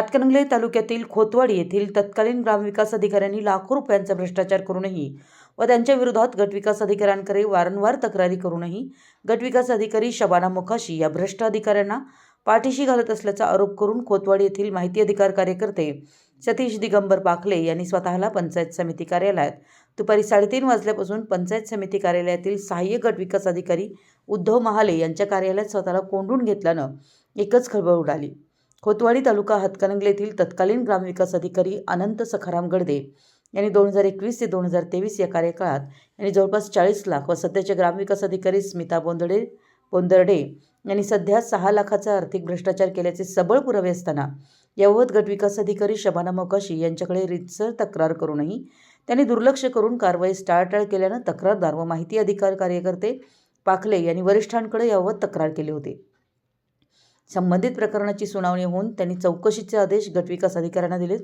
हातकणंगले तालुक्यातील खोतवाडी येथील तत्कालीन ग्रामविकास अधिकाऱ्यांनी लाखो रुपयांचा भ्रष्टाचार करूनही व त्यांच्या विरोधात गटविकास अधिकाऱ्यांकडे वारंवार तक्रारी करूनही गटविकास अधिकारी शबाना मुखाशी या भ्रष्ट अधिकाऱ्यांना पाठीशी घालत असल्याचा आरोप करून खोतवाडी येथील माहिती अधिकार कार्यकर्ते सतीश दिगंबर पाखले यांनी स्वतःला पंचायत समिती कार्यालयात दुपारी साडेतीन वाजल्यापासून पंचायत समिती कार्यालयातील सहाय्यक गटविकास अधिकारी उद्धव महाले यांच्या कार्यालयात स्वतःला कोंडून घेतल्यानं एकच खळबळ उडाली. खोतवाडी तालुका हातकणंगले येथील तत्कालीन ग्रामविकास अधिकारी अनंत सखाराम गडदे यांनी दोन हजार एकवीस ते दोन हजार तेवीस या कार्यकाळात यांनी जवळपास चाळीस लाख व सध्याचे ग्रामविकास अधिकारी स्मिता बोंदडे बोंदर्डे यांनी सध्या सहा लाखाचा आर्थिक भ्रष्टाचार केल्याचे सबळ पुरावे असताना याबाबत गटविकास अधिकारी शबाना मोकाशी यांच्याकडे रितसर तक्रार करूनही त्यांनी दुर्लक्ष करून कारवाई टाळाटाळ केल्यानं तक्रारदार व माहिती अधिकार कार्यकर्ते पाखले यांनी वरिष्ठांकडे यावत तक्रार केली होती. संबंधित प्रकरणाची सुनावणी होऊन त्यांनी चौकशीचे आदेश गटविकास अधिकाऱ्यांना दिले.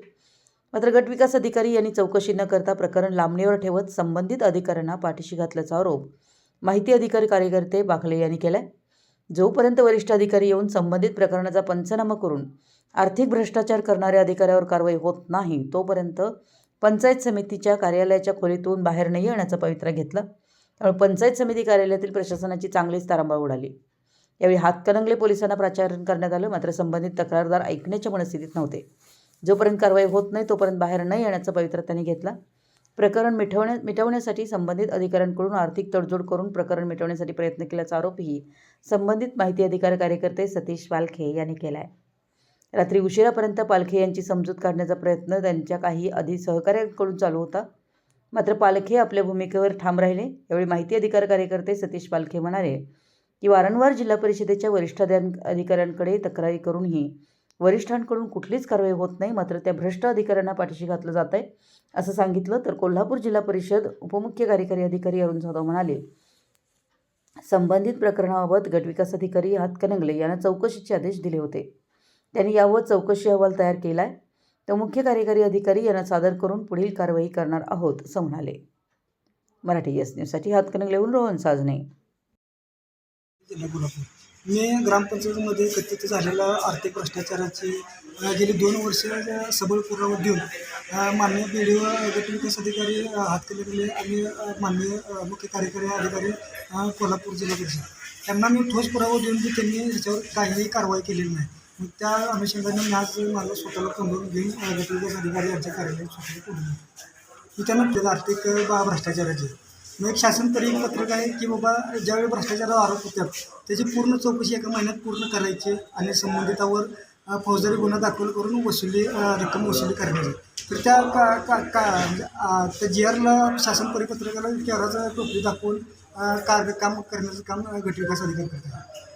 मात्र गटविकास अधिकारी यांनी चौकशी न करता प्रकरण लांबणीवर ठेवत संबंधित अधिकाऱ्यांना पाठीशी घातल्याचा आरोप माहिती अधिकारी कार्यकर्ते बाखले यांनी केलाय. जोपर्यंत वरिष्ठ अधिकारी येऊन संबंधित प्रकरणाचा पंचनामा करून आर्थिक भ्रष्टाचार करणाऱ्या अधिकाऱ्यावर कारवाई होत नाही तोपर्यंत पंचायत समितीच्या कार्यालयाच्या खोलीतून बाहेर नाही येण्याचा पवित्रा घेतला. त्यामुळे पंचायत समिती कार्यालयातील प्रशासनाची चांगलीच तारांबळ उडाली. यावेळी हातकणंगले पोलिसांना प्राचारण करण्यात आलं. मात्र संबंधित तक्रारदार ऐकण्याच्या मनस्थितीत नव्हते. जोपर्यंत कारवाई होत नाही तोपर्यंत बाहेर न येण्याचा पवित्रा त्यांनी घेतला. प्रकरण मिठवण्या मिटवण्यासाठी संबंधित अधिकाऱ्यांकडून आर्थिक तडजोड करून प्रकरण मिटवण्यासाठी प्रयत्न केल्याचा आरोपही संबंधित माहिती अधिकार कार्यकर्ते सतीश पालखे यांनी केला आहे रात्री उशिरापर्यंत पालखे यांची समजूत काढण्याचा प्रयत्न त्यांच्या काही आधी सहकाऱ्यांकडून चालू होता. मात्र पालखे आपल्या भूमिकेवर ठाम राहिले. यावेळी माहिती अधिकार कार्यकर्ते सतीश पालखे म्हणाले की वारंवार जिल्हा परिषदेच्या वरिष्ठ अधिकाऱ्यांकडे तक्रारी करूनही वरिष्ठांकडून कुठलीच कारवाई होत नाही मात्र त्या भ्रष्ट अधिकाऱ्यांना पाठीशी घातलं जात आहे असं सांगितलं तर कोल्हापूर जिल्हा परिषद उपमुख्य कार्यकारी अधिकारी अरुण जाधव म्हणाले. संबंधित प्रकरणाबाबत गटविकास अधिकारी हातकणंगले यांना चौकशीचे आदेश दिले होते. त्यांनी यावर चौकशी अहवाल तयार केला आहे तर मुख्य कार्यकारी अधिकारी यांना सादर करून पुढील कारवाई करणार आहोत असं म्हणाले. मराठी एस न्यूजसाठी हातकणंगलेहून रोहन साजणे जिल्हा कोल्हापूर. मी ग्रामपंचायतीमध्ये कथित झालेला आर्थिक भ्रष्टाचाराची गेली दोन वर्ष सबळ पुरावा देऊन माननीय बी डी ओ गटविकास अधिकारी अ, गेले आणि माननीय मुख्य कार्यकारी अधिकारी कोल्हापूर जिल्हा परिषद. मी ठोस पुरावा देऊन की त्यांनी ह्याच्यावर काहीही कारवाई केलेली नाही. मग त्या अनुषंगाने मी आज माझं स्वतःला कमवून घेऊन गटविकास अधिकारी यांच्या कार्यालयात स्वतःला पुढे मी त्यांना आर्थिक बा भ्रष्टाचाराचे. मग एक शासन तरी एक पत्रक आहे की बाबा ज्यावेळी भ्रष्टाचारावर आरोप होतात त्याची पूर्ण चौकशी एका महिन्यात पूर्ण करायची आणि संबंधितावर फौजदारी गुन्हा दाखल करून वसुली रक्कम वसुली करण्याची. तर त्या का का का म्हणजे, त्या जी आरला शासन परिपत्रकाला केराचं टोपली दाखवून कार काम करण्याचं काम गटविकास अधिकारी करतात.